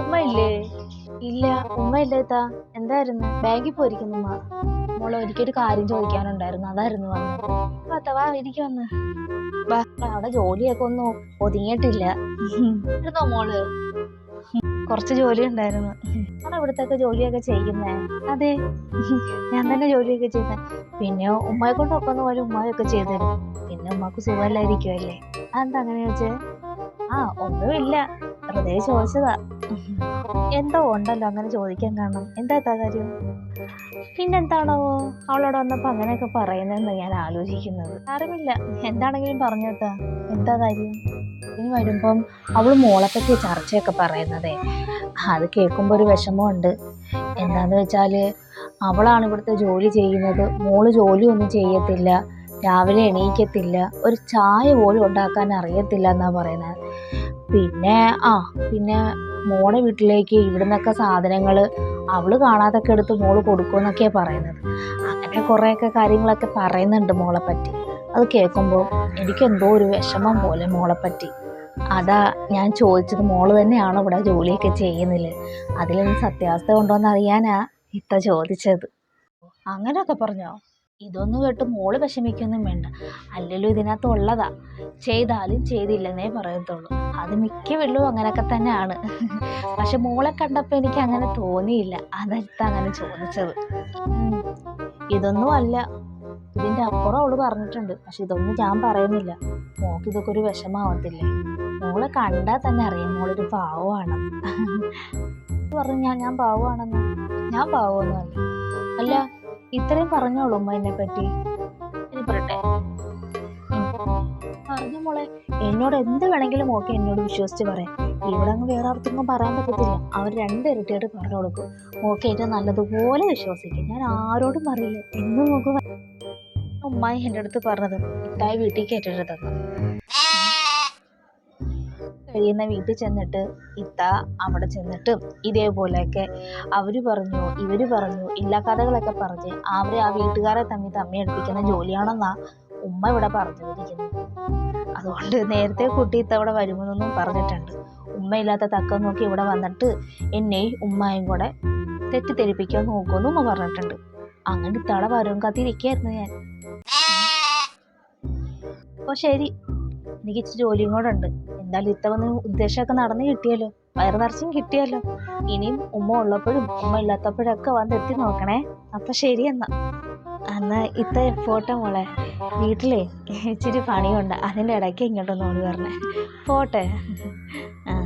ഉമ്മ ഇല്ലേ ഇല്ല ഉമ്മ ഇല്ലേത്താ എന്തായിരുന്നു? ബാങ്കിൽ പോയിരിക്കുന്നു ഉമ്മ. മോളെ ഒരിക്കലൊരു കാര്യം ചോദിക്കാനുണ്ടായിരുന്നു. അതായിരുന്നു വന്നത് വാത്ത വാ ഇരിക്കും വന്ന്. അവിടെ ജോലിയൊക്കെ ഒന്നും ഒതുങ്ങിയിട്ടില്ല. ഇരുന്നോ മോൾ? കുറച്ച് ജോലി ഉണ്ടായിരുന്നു. ആണ് ഇവിടുത്തെ ജോലിയൊക്കെ ചെയ്യുന്നേ. അതെ. ഞാൻ തന്നെ ജോലിയൊക്കെ ചെയ്യുന്ന പിന്നെ ഉമ്മയെ കൊണ്ടൊക്കെ ഒന്ന് പോലെ ഉമ്മയൊക്കെ ചെയ്തു പിന്നെ ഉമ്മക്ക് സുഖമല്ലായിരിക്കുമല്ലേ അതെന്താ അങ്ങനെ ചോദിച്ചേ? ആ ഒന്നുമില്ല. വെറുതെ ചോദിച്ചതാ. എന്തോ ഉണ്ടല്ലോ അങ്ങനെ ചോദിക്കാൻ കാരണം. എന്താ കാര്യം? പിന്നെന്താണോ? അവളോട് വന്നപ്പോ അങ്ങനെയൊക്കെ പറയുന്നതെന്ന് ഞാൻ ആലോചിക്കുന്നത്. അറിവില്ല. എന്താണെങ്കിലും പറഞ്ഞോട്ടാ എന്താ കാര്യം? ഇനി വരുമ്പം അവൾ മോളെ പറ്റി ചർച്ചയൊക്കെ പറയുന്നതേ. അത് കേൾക്കുമ്പോൾ ഒരു വിഷമമുണ്ട്. എന്താന്ന് വെച്ചാൽ അവളാണ് ഇവിടുത്തെ ജോലി ചെയ്യുന്നത്. മോൾ ജോലിയൊന്നും ചെയ്യത്തില്ല. രാവിലെ എണീക്കത്തില്ല. ഒരു ചായ പോലും ഉണ്ടാക്കാൻ അറിയത്തില്ല എന്നാ പറയുന്നത്. പിന്നെ ആ പിന്നെ മോളെ വീട്ടിലേക്ക് ഇവിടുന്നൊക്കെ സാധനങ്ങൾ അവൾ കാണാതൊക്കെ എടുത്ത് മോൾ കൊടുക്കുമെന്നൊക്കെയാണ് പറയുന്നത്. അങ്ങനെ കുറേയൊക്കെ കാര്യങ്ങളൊക്കെ പറയുന്നുണ്ട് മോളെ പറ്റി അത് കേൾക്കുമ്പോൾ എനിക്കെന്തോ ഒരു വിഷമം പോലെ മോളെ പറ്റി. അതാ ഞാൻ ചോദിച്ചത് മോൾ തന്നെയാണോ ഇവിടെ ജോലിയൊക്കെ ചെയ്യുന്നില്ല? അതിലൊന്നും സത്യാവസ്ഥ ഉണ്ടോ എന്ന് അറിയാനാ ഇത്ത ചോദിച്ചത്. അങ്ങനെയൊക്കെ പറഞ്ഞോ? ഇതൊന്നും കേട്ട് മോൾ വിഷമിക്കൊന്നും വേണ്ട. അല്ലല്ലോ ഇതിനകത്ത് ഉള്ളതാ ചെയ്താലും ചെയ്തില്ലെന്നേ പറയത്തുള്ളൂ. അത് മിക്ക വീട്ടിലും അങ്ങനെയൊക്കെ തന്നെയാണ്. പക്ഷെ മോളെ കണ്ടപ്പോൾ എനിക്ക് അങ്ങനെ തോന്നിയില്ല. അതെടുത്ത് അങ്ങനെ ചോദിച്ചത്. ഇതൊന്നും അല്ല. ഇതിന്റെ അപ്പുറം അവൾ പറഞ്ഞിട്ടുണ്ട്. പക്ഷെ ഇതൊന്നും ഞാൻ പറയുന്നില്ല. മോക്ക് ഇതൊക്കെ ഒരു വിഷമാവത്തില്ലേ മോളെ കണ്ടാൽ തന്നെ അറിയാം മോളൊരു പാവമാണ്. പറഞ്ഞു ഞാൻ ഞാൻ പാവമാണെന്ന്. ഞാൻ പാവമൊന്നുമല്ല. അല്ല ഇത്രയും പറഞ്ഞോളൂ ഉമ്മ എന്നെ പറ്റി. ഇനി പറഞ്ഞു മോളെ. എന്നോട് എന്ത് വേണമെങ്കിലും ഓക്കെ എന്നോട് വിശ്വസിച്ച് പറയാം. ഇവിടെ അങ്ങ് വേറെ ആർക്കൊന്നും പറയാൻ പറ്റത്തില്ല. അവർ രണ്ട് ഇരട്ടിയായിട്ട് പറഞ്ഞു കൊടുക്കും. ഓക്കെ ഏറ്റവും നല്ലതുപോലെ വിശ്വസിക്കും. ഞാൻ ആരോടും പറയില്ല. എന്നും നോക്കും ഉമ്മായി എന്റെ അടുത്ത് പറഞ്ഞത് മിഠായി വീട്ടിൽ കയറ്റരുതെന്ന് കഴിയുന്ന വീട്ടിൽ ചെന്നിട്ട് ഇത്ത അവിടെ ചെന്നിട്ട് ഇതേപോലെയൊക്കെ അവർ പറഞ്ഞു ഇവർ പറഞ്ഞു എല്ലാ കഥകളൊക്കെ പറഞ്ഞ് അവരെ ആ വീട്ടുകാരെ തമ്മിൽ തമ്മി അടുപ്പിക്കുന്ന ജോലിയാണെന്നാ ഉമ്മ ഇവിടെ പറഞ്ഞു പറഞ്ഞിരിക്കുന്നത് അതുകൊണ്ട് നേരത്തെ കുട്ടി ഇത്ത അവിടെ വരുമെന്നൊന്നും പറഞ്ഞിട്ടുണ്ട്. ഉമ്മയില്ലാത്ത തക്കം നോക്കി ഇവിടെ വന്നിട്ട് എന്നെ ഉമ്മയും കൂടെ തെറ്റിദ്ധരിപ്പിക്കാൻ നോക്കുമെന്ന് ഉമ്മ പറഞ്ഞിട്ടുണ്ട്. അങ്ങനെ ഇത്തവണ വരും കാത്തിരിക്കായിരുന്നു ഞാൻ. അപ്പൊ ശരി. എനിക്ക് ഇച്ചിരി ജോലിയും കൂടെ ഉണ്ട്. എന്തായാലും ഇത്തവണ ഉദ്ദേശമൊക്കെ നടന്നു കിട്ടിയല്ലോ. വയറു നിറച്ചും കിട്ടിയല്ലോ. ഇനിയും ഉമ്മ ഉള്ളപ്പോഴും ഉമ്മ ഇല്ലാത്തപ്പോഴൊക്കെ വന്നെത്തി നോക്കണേ. അപ്പൊ ശരി എന്നാ. അന്ന് ഇത്ത പോട്ടെ മോളെ. വീട്ടിലേ ഇച്ചിരി പണിയുണ്ട്. അതിന്റെ ഇടയ്ക്ക് ഇങ്ങോട്ടൊന്ന് ഓടി പറഞ്ഞേ പോട്ടെ. ആ.